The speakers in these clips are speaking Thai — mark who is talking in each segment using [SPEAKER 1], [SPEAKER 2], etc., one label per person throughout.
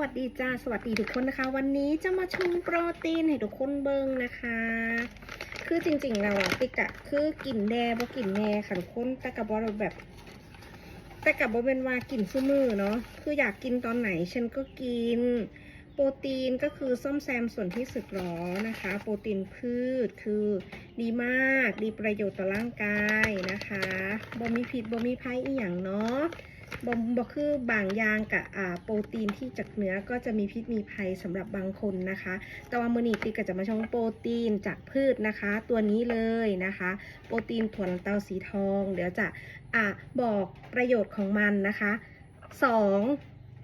[SPEAKER 1] วัสดีจ้า สวัสดีทุกคนนะคะ วันนี้จะมาชงโปรตีนให้ทุกคนเบิ่งนะคะ คือจริงๆเราอะติกอะคือกินแน่บ่กินแน่ค่ะทุกคนแต่กับบเราแบบ แต่กับบ่เป็นว่ากินซุมือเนาะคืออยากกินตอนไหนฉันก็กิน โปรตีนก็คือซ่อมแซมส่วนที่สึกหรอนะคะ โปรตีนพืชคือดีมากดีประโยชน์ต่อร่างกายนะคะบ่มีพิษบ่มีภัยอีหยังเนาะ บ่บ่คือบางอย่างกับอ่าโปรตีนที่จากเนื้อก็จะมีพิษมีภัยสำหรับบางคนนะคะ แต่ว่ามือนีติก็จะมาชงโปรตีนจากพืชนะคะ ตัวนี้เลยนะคะ โปรตีนถั่วลันเตาสีทอง เดี๋ยวจะอะบอกประโยชน์ของมันนะคะสอง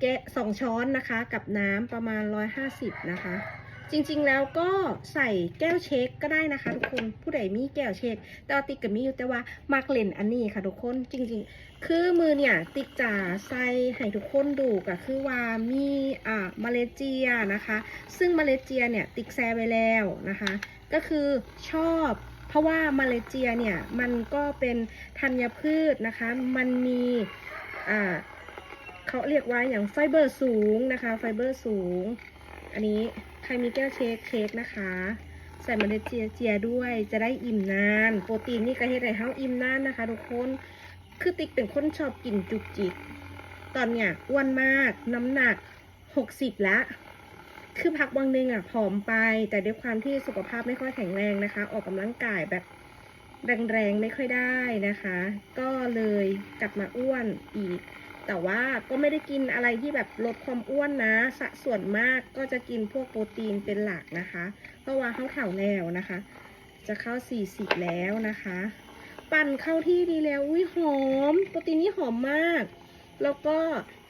[SPEAKER 1] แกะสองช้อนนะคะ กับน้ำประมาณ 150 นะคะ จริงๆแล้วก็ใส่แก้วเช็คก็ได้นะคะทุกคนผู้ใดมีแก้วเช็คแต่ว่าติ๊กกับมีอยู่แต่ว่ามักเล่นอันนี้ค่ะทุกคนจริงๆ คือมือเนี่ยติ๊กจะใส่ให้ทุกคนดูก็คือว่ามีอ่ามาเลเซียนะคะ ซึ่งมาเลเซียเนี่ยติ๊กแซไว้แล้วนะคะ ก็คือชอบเพราะว่ามาเลเซียเนี่ยมันก็เป็นธัญพืชนะคะ มันมีอ่าเขาเรียกว่าอย่างไฟเบอร์สูงนะคะ ไฟเบอร์สูง อันนี้ ใครมีแก้วเชคเค้กนะคะ ใส่มาเลเซียเจียด้วยจะได้อิ่มนาน โปรตีนนี่ก็เฮ็ดให้เฮาอิ่มนานนะคะ ทุกคนคือติ๊กเป็นคนชอบกินจุกจิกตอนเนี้ยอ้วนมากน้ำหนักหกสิบละคือพักวังหนึ่งอะผอมไป แต่ด้วยความที่สุขภาพไม่ค่อยแข็งแรงนะคะ ออกกำลังกายแบบแรงๆไม่ค่อยได้นะคะ ก็เลยกลับมาอ้วนอีก แต่ว่าก็ไม่ได้กินอะไรที่แบบลดความอ้วนนะสัดส่วนมากก็จะกินพวกโปรตีนเป็นหลักนะคะ เพราะว่าเข้าเถ่าแล้วนะคะ จะเข้า 40 แล้วนะคะ ปั่นเข้าที่ดีแล้วอุ้ยหอม โปรตีนนี่หอมมาก แล้วก็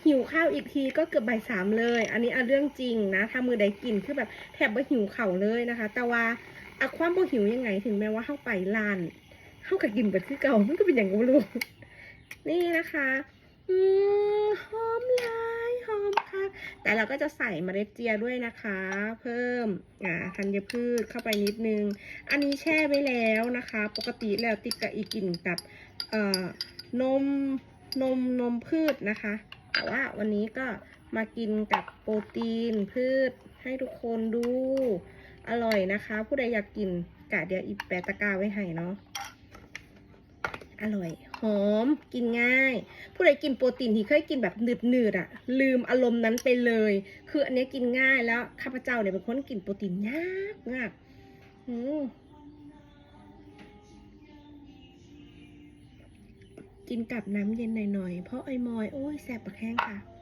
[SPEAKER 1] หิวข้าวอีกทีก็เกือบบ่ายสามเลย อันนี้เอาเรื่องจริงนะ ถ้ามือใดกินคือแบบแทบไม่หิวเข่าเลยนะคะ แต่ว่าอะความบ่หิวยังไงถึงแม้ว่าเข้าไปลานเข้ากับกินแบบคือเก่ามันก็เป็นอย่างก็ไม่รู้นี่นะคะ อืมหอมลายหอมค่ะ แต่เราก็จะใส่เมล็ดเจียด้วยนะคะ เพิ่มอ่าธัญพืชเข้าไปนิดนึง อันนี้แช่ไว้แล้วนะคะ ปกติแล้วติดกับอีกกินกับเอ่อนมนมนมพืชนะคะ แต่ว่าวันนี้ก็มากินกับโปรตีนพืชให้ทุกคนดู อร่อยนะคะ ผู้ใดอยากกินกะเดี๋ยวอีแปะตะกร้าไว้ให้เนาะ อร่อย หอม กินง่าย ผู้ใดกินโปรตีนที่เคยกินแบบหนืดหนืดๆอะลืมอารมณ์นั้นไปเลย คืออันนี้กินง่ายแล้วข้าพเจ้าเนี่ยเป็นคนกินโปรตีนยากมากอืมกินกับน้ำเย็นหน่อยๆ เพราะไอ้มอย โอ้ยแสบปากแห้งค่ะ